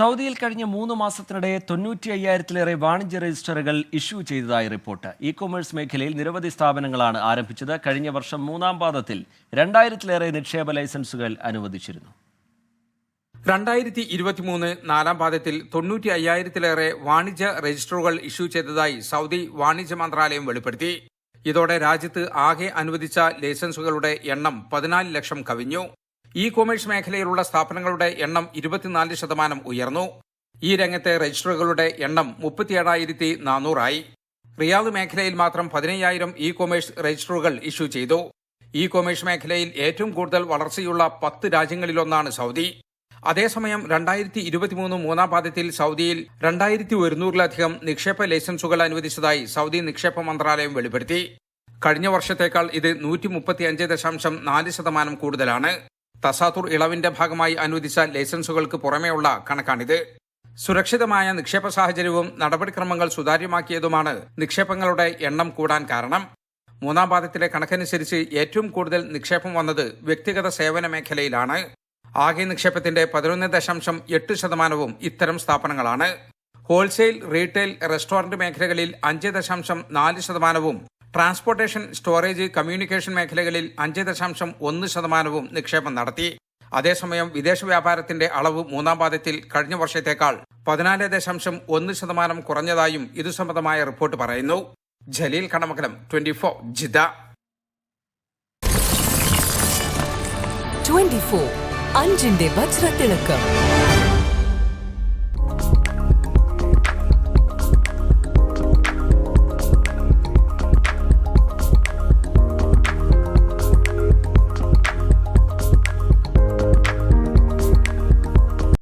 സൗദിയിൽ കഴിഞ്ഞ മൂന്ന് മാസത്തിനിടെ തൊണ്ണൂറ്റി അയ്യായിരത്തിലേറെ വാണിജ്യ രജിസ്റ്ററുകൾ ഇഷ്യൂ ചെയ്തതായി റിപ്പോർട്ട്. ഇ കൊമേഴ്സ് മേഖലയിൽ നിരവധി സ്ഥാപനങ്ങളാണ് ആരംഭിച്ചത്. കഴിഞ്ഞ വർഷം മൂന്നാം പാദത്തിൽ രണ്ടായിരത്തിലേറെ നിക്ഷേപ ലൈസൻസുകൾ അനുവദിച്ചിരുന്നു. രണ്ടായിരത്തി ഇരുപത്തിമൂന്ന് നാലാം പാദത്തിൽ തൊണ്ണൂറ്റി അയ്യായിരത്തിലേറെ വാണിജ്യ രജിസ്റ്ററുകൾ ഇഷ്യൂ ചെയ്തതായി സൗദി വാണിജ്യ മന്ത്രാലയം വെളിപ്പെടുത്തി. ഇതോടെ രാജ്യത്ത് ആകെ അനുവദിച്ച ലൈസൻസുകളുടെ എണ്ണം പതിനാല് ലക്ഷം കവിഞ്ഞു. ഇ കൊമേഴ്സ് മേഖലയിലുള്ള സ്ഥാപനങ്ങളുടെ എണ്ണം ഇരുപത്തിനാല് ശതമാനം ഉയർന്നു. ഈ രംഗത്തെ രജിസ്റ്ററുകളുടെ എണ്ണം മുപ്പത്തിയേഴായിരത്തി നാനൂറായി. റിയാദ് മേഖലയിൽ മാത്രം പതിനയ്യായിരം ഇ കൊമേഴ്സ് രജിസ്റ്ററുകൾ ഇഷ്യൂ ചെയ്തു. ഇ കൊമേഴ്സ് മേഖലയിൽ ഏറ്റവും കൂടുതൽ വളർച്ചയുള്ള പത്ത് രാജ്യങ്ങളിലൊന്നാണ് സൗദി. അതേസമയം രണ്ടായിരത്തി ഇരുപത്തിമൂന്ന് മൂന്നാം പാദത്തിൽ സൗദിയിൽ രണ്ടായിരത്തി ഒരുന്നൂറിലധികം നിക്ഷേപ ലൈസൻസുകൾ അനുവദിച്ചതായി സൗദി നിക്ഷേപ മന്ത്രാലയം വെളിപ്പെടുത്തി. കഴിഞ്ഞ വർഷത്തേക്കാൾ ഇത് നൂറ്റി മുപ്പത്തിയഞ്ച് ദശാംശം നാല് ശതമാനം കൂടുതലാണ്. തസാത്തുർ ഇളവിന്റെ ഭാഗമായി അനുവദിച്ച ലൈസൻസുകൾക്ക് പുറമെയുള്ള കണക്കാണിത്. സുരക്ഷിതമായ നിക്ഷേപ സാഹചര്യവും നടപടിക്രമങ്ങൾ സുതാര്യമാക്കിയതുമാണ് നിക്ഷേപങ്ങളുടെ എണ്ണം കൂടാൻ കാരണം. മൂന്നാം പാദത്തിലെ കണക്കനുസരിച്ച് ഏറ്റവും കൂടുതൽ നിക്ഷേപം വന്നത് വ്യക്തിഗത സേവന മേഖലയിലാണ്. ആകെ നിക്ഷേപത്തിന്റെ പതിനൊന്ന് ദശാംശം എട്ട് ശതമാനവും ഇത്തരം സ്ഥാപനങ്ങളാണ്. ഹോൾസെയിൽ റീറ്റെയിൽ റെസ്റ്റോറന്റ് മേഖലകളിൽ അഞ്ച് ദശാംശം നാല് ശതമാനവും ട്രാൻസ്പോർട്ടേഷൻ സ്റ്റോറേജ് കമ്മ്യൂണിക്കേഷൻ മേഖലകളിൽ അഞ്ച് ദശാംശം ഒന്ന് ശതമാനവും നിക്ഷേപം നടത്തി. അതേസമയം വിദേശ വ്യാപാരത്തിന്റെ അളവ് മൂന്നാം പാദത്തിൽ കഴിഞ്ഞ വർഷത്തേക്കാൾ പതിനാല് ദശാംശം ഒന്ന് ശതമാനം കുറഞ്ഞതായും ഇതു സംബന്ധമായ റിപ്പോർട്ട് പറയുന്നു. Jaleel Kanamakalam twenty four Jeddah. 24 അഞ്ചിന്റെ വജ്രത്തിളക്കം.